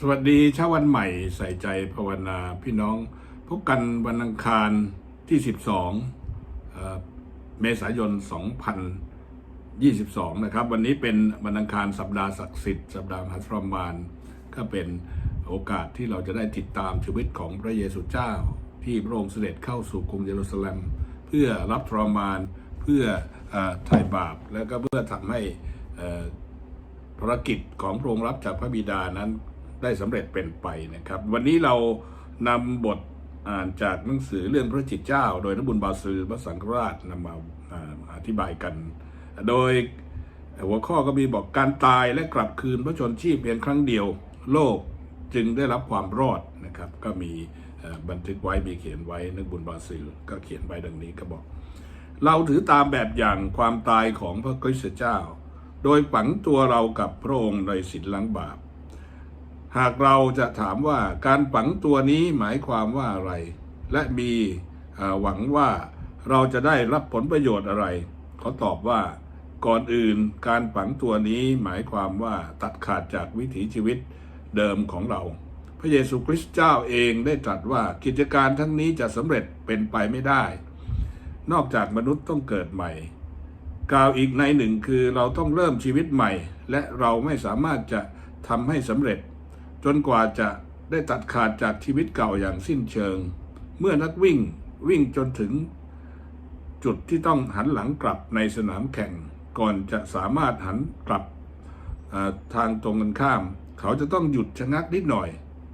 สวัสดีเช้าวันใหม่ใส่ใจภาวนาพี่น้อง พบกันวันอังคารที่ 12เอ่อเมษายน 2022 นะครับ วันนี้เป็นวันอังคารสัปดาห์ศักดิ์สิทธิ์สัปดาห์มหาทรมานก็เป็นโอกาสที่เราจะได้ติดตามชีวิตของพระเยซูเจ้า ที่พระองค์เสด็จเข้าสู่กรุงเยรูซาเล็ม เพื่อรับทรมานเพื่อไถ่บาป แล้วก็เพื่อทำให้ภารกิจของพระองค์รับจากพระบิดานั้น ได้สำเร็จเป็นไปนะครับ วันนี้เรานำบทอ่านจากหนังสือเรื่องพระจิตเจ้า โดยนบุญบาซือพระสังฆราชนำมาอาอธิบายกัน โดยหัวข้อก็มีบอกการตายและกลับคืนพระชนชีพเพียงครั้งเดียว โลกจึงได้รับความรอดนะครับ ก็มีบันทึกไว้มีเขียนไว้นักบุญบาซิลก็เขียนไว้ดังนี้ก็บอก เราถือตามแบบอย่างความตายของพระคริสต์เจ้า โดยฝังตัวเรากับพระองค์ในสินล้างบาป หากเราจะถามว่าการฝังตัวนี้หมายความว่าอะไร และมีหวังว่าเราจะได้รับผลประโยชน์อะไร เขาตอบว่า ก่อนอื่นการฝังตัวนี้หมายความว่าตัดขาดจากวิถีชีวิตเดิมของเรา พระเยซูคริสต์เจ้าเองได้ตรัสว่ากิจการทั้งนี้จะสำเร็จเป็นไปไม่ได้ นอกจากมนุษย์ต้องเกิดใหม่ กล่าวอีกในหนึ่งคือเราต้องเริ่มชีวิตใหม่ และเราไม่สามารถจะทำให้สำเร็จ จนกว่าจะได้ตัดขาดจากชีวิตเก่าอย่างสิ้นเชิง เมื่อนักวิ่งวิ่งจนถึงจุดที่ต้องหันหลังกลับในสนามแข่ง ก่อนจะสามารถหันกลับทางตรงกันข้าม เขาจะต้องหยุดชะงักนิดหน่อย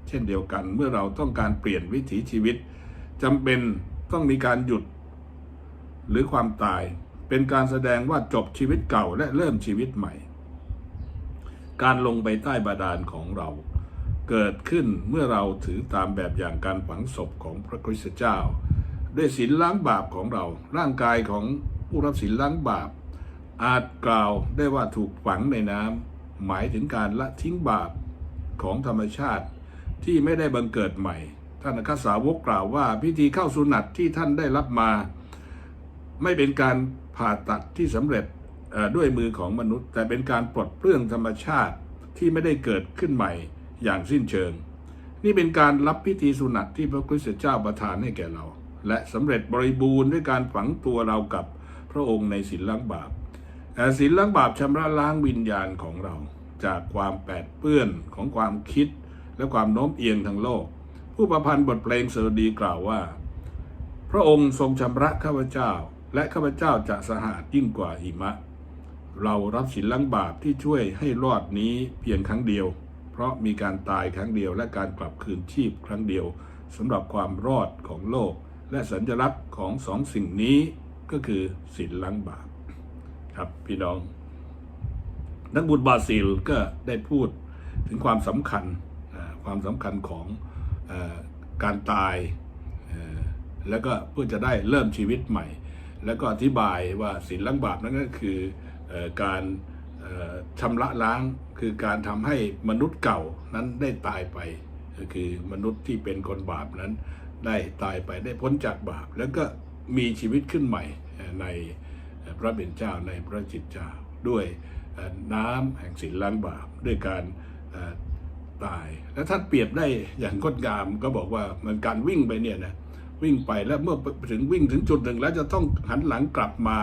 เช่นเดียวกันเมื่อเราต้องการเปลี่ยนวิถีชีวิตจำเป็นต้องมีการหยุด หรือความตาย เป็นการแสดงว่าจบชีวิตเก่าและเริ่มชีวิตใหม่ การลงไปใต้บาดาลของเรา เกิดขึ้นเมื่อเราถือตามแบบอย่างการฝังศพของพระคริสต์เจ้า ด้วยศีลล้างบาปของเรา ร่างกายของผู้รับศีลล้างบาป อาจกล่าวได้ว่าถูกฝังในน้ำหมายถึงการละทิ้งบาปของธรรมชาติที่ไม่ได้บังเกิดใหม่ ท่านอัคสาวกกล่าวว่า พิธีเข้าสุนัตที่ท่านได้รับมา ไม่เป็นการผ่าตัดที่สำเร็จด้วยมือของมนุษย์ แต่เป็นการปลดเปลื้องธรรมชาติที่ไม่ได้เกิดขึ้นใหม่ อย่างสิ้นเชิง นี่เป็นการรับพิธีสุนัตที่พระคริสต์เจ้าประทานให้แก่เรา และสำเร็จบริบูรณ์ด้วยการฝังตัวเรากับพระองค์ในศีลล้างบาปเอ่ศีลล้างบาปชำระล้างวิญญาณของเรา จากความแปดเปื้อนของความคิดและความโน้มเอียงทางโลก ผู้ประพันธ์บทเพลงเสดุดีกล่าวว่า พระองค์ทรงชำระข้าพเจ้า และข้าพเจ้าจะสะอาดยิ่งกว่าหิมะ เรารับสินล้างบาปที่ช่วยให้รอดนี้เพียงครั้งเดียว เพราะมีการตายครั้งเดียวและการกลับคืนชีพครั้งเดียวสำหรับความรอดของโลก และสัญลักษณ์ของสองสิ่งนี้ก็คือสินล้างบาปครับพี่น้อง นักบุญบาซิลก็ได้พูดถึงความสำคัญความสำคัญของอการตายแล้วก็เพื่อจะได้เริ่มชีวิตใหม่ แล้วก็อธิบายว่าศีลล้างบาปนั้นก็คืออการ ชำระล้างคือการทำให้มนุษย์เก่านั้นได้ตายไปก็คือมนุษย์ที่เป็นคนบาปนั้นได้ตายไปได้พ้นจากบาป แล้วก็มีชีวิตขึ้นใหม่ในพระเป็นเจ้าในพระจิตเจ้าด้วยน้ำแห่งศีลล้างบาปด้วยการตาย แล้วท่านเปรียบได้อย่างงดงามก็บอกว่ามันการวิ่งไปเนี่ยนะวิ่งไปแล้วเมื่อถึงวิ่งถึงจุดหนึ่งแล้วจะต้องหันหลังกลับมา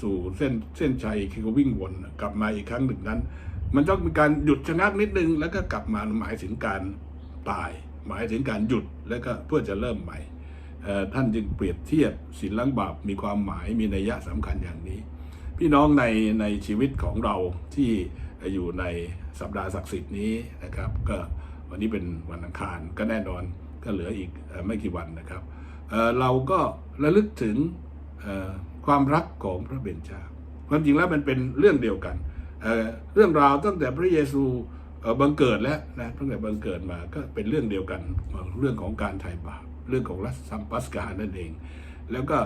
สู่เส้นเส้นชัยคือวิ่งวนกลับมาอีกครั้งหนึ่งนั้น มันต้องมีการหยุดชะงักนิดนึง แล้วก็กลับมาหมายถึงการตาย หมายถึงการหยุดแล้วก็เพื่อจะเริ่มใหม่ท่านจึงเปรียบเทียบศีลล้างบาปมีความหมายมีนัยยะสำคัญอย่างนี้ พี่น้องในในชีวิตของเราที่อยู่ในสัปดาห์ศักดิ์สิทธิ์นี้นะครับ ก็วันนี้เป็นวันอังคารก็แน่นอนก็เหลืออีกไม่กี่วันนะครับ เราก็ระลึกถึง ความรักของพระเบญจาความจริงแล้วมันเป็นเรื่องเดียวกันเเรื่องราวตั้งแต่พระเยซูบังเกิดแล้วนะตั้งแต่บังเกิดมาก็เป็นเรื่องเดียวกันเรื่องของการไถ่บาปเรื่องของรัสัมปัสกานั่นเอง แล้วก็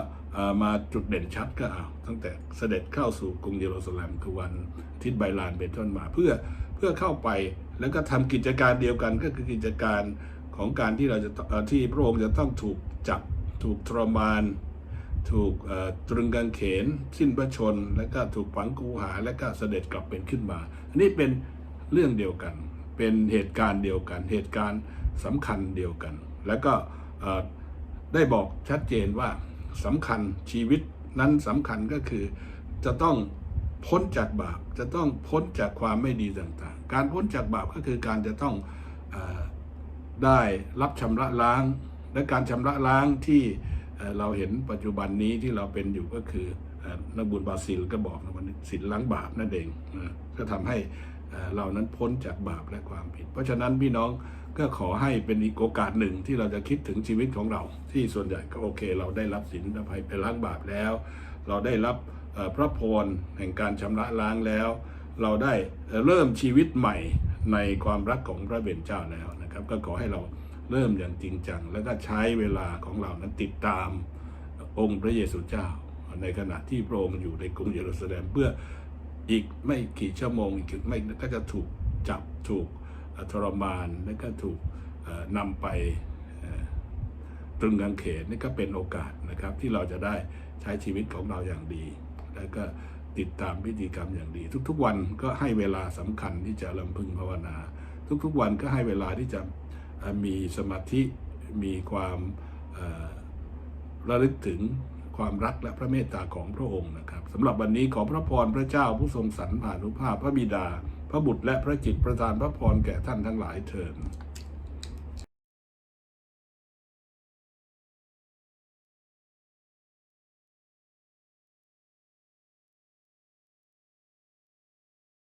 มาจุดเด่นชัดก็เอาตั้งแต่เสด็จเข้าสู่กรุงเยรูซาเล็มคือวันทิตย์ไบลานเป็นต้นมาเพื่อเพื่อเข้าไปแล้วก็ทำกิจการเดียวกันก็คือกิจการของการที่เราจะที่พระองค์จะต้องถูกจับถูกทรมาน ถูกตรึงกางเขนสิ้นพระชน แล้วก็ถูกฝังกูหาแล้วก็เสด็จกลับเป็นขึ้นมา อันนี้เป็นเรื่องเดียวกัน เป็นเหตุการณ์เดียวกัน เหตุการณ์สำคัญเดียวกัน แล้วก็ได้บอกชัดเจนว่าสำคัญชีวิตนั้นสำคัญก็คือจะต้องพ้นจากบาปจะต้องพ้นจากความไม่ดีต่างๆ การพ้นจากบาปก็คือการจะต้องอได้รับชำระล้าง และการชำระล้างที่ เราเห็นปัจจุบันนี้ที่เราเป็นอยู่ก็คือนักบุญบาซิลก็บอกนะวันนี้ศีลล้างบาปนั่นเองก็ทำให้เรานั้นพ้นจากบาปและความผิด เพราะฉะนั้นพี่น้องก็ขอให้เป็นอีกโอกาสหนึ่งที่เราจะคิดถึงชีวิตของเรา ที่ส่วนใหญ่ก็โอเค เราได้รับศีลอภัยไปล้างบาปแล้ว เราได้รับพระพรแห่งการชำระล้างแล้ว เราได้เอ่อเริ่มชีวิตใหม่ในความรักของพระเบญเจ้าแล้วนะครับ ก็ขอให้เรา เริ่มอย่างจริงจัง แล้วก็ใช้เวลาของเรานั้นติดตามองค์พระเยซูเจ้า ในขณะที่พระองค์อยู่ในกรุงเยรูซาเล็มเพื่ออีกไม่กี่ชั่วโมงอีกไม่ก็จะถูกจับถูกทรมานแล้วก็ถูกนำไปตรึงกางเขนนี่ก็เป็นโอกาสนะครับ ที่เราจะได้ใช้ชีวิตของเราอย่างดี แล้วก็ติดตามพิธีกรรมอย่างดี ทุกๆวันก็ให้เวลาสำคัญที่จะลำพึงภาวนา ทุกๆวันก็ให้เวลาที่จะ มีสมาธิมีความระลึกถึงความรักและพระเมตตาของพระองค์นะครับสำหรับวันนี้ขอพระพรพระเจ้าผู้ทรงสรรผ่านุภาพพระบิดา พระบุตรและพระจิตประทานพระพรแก่ท่านทั้งหลายเถิด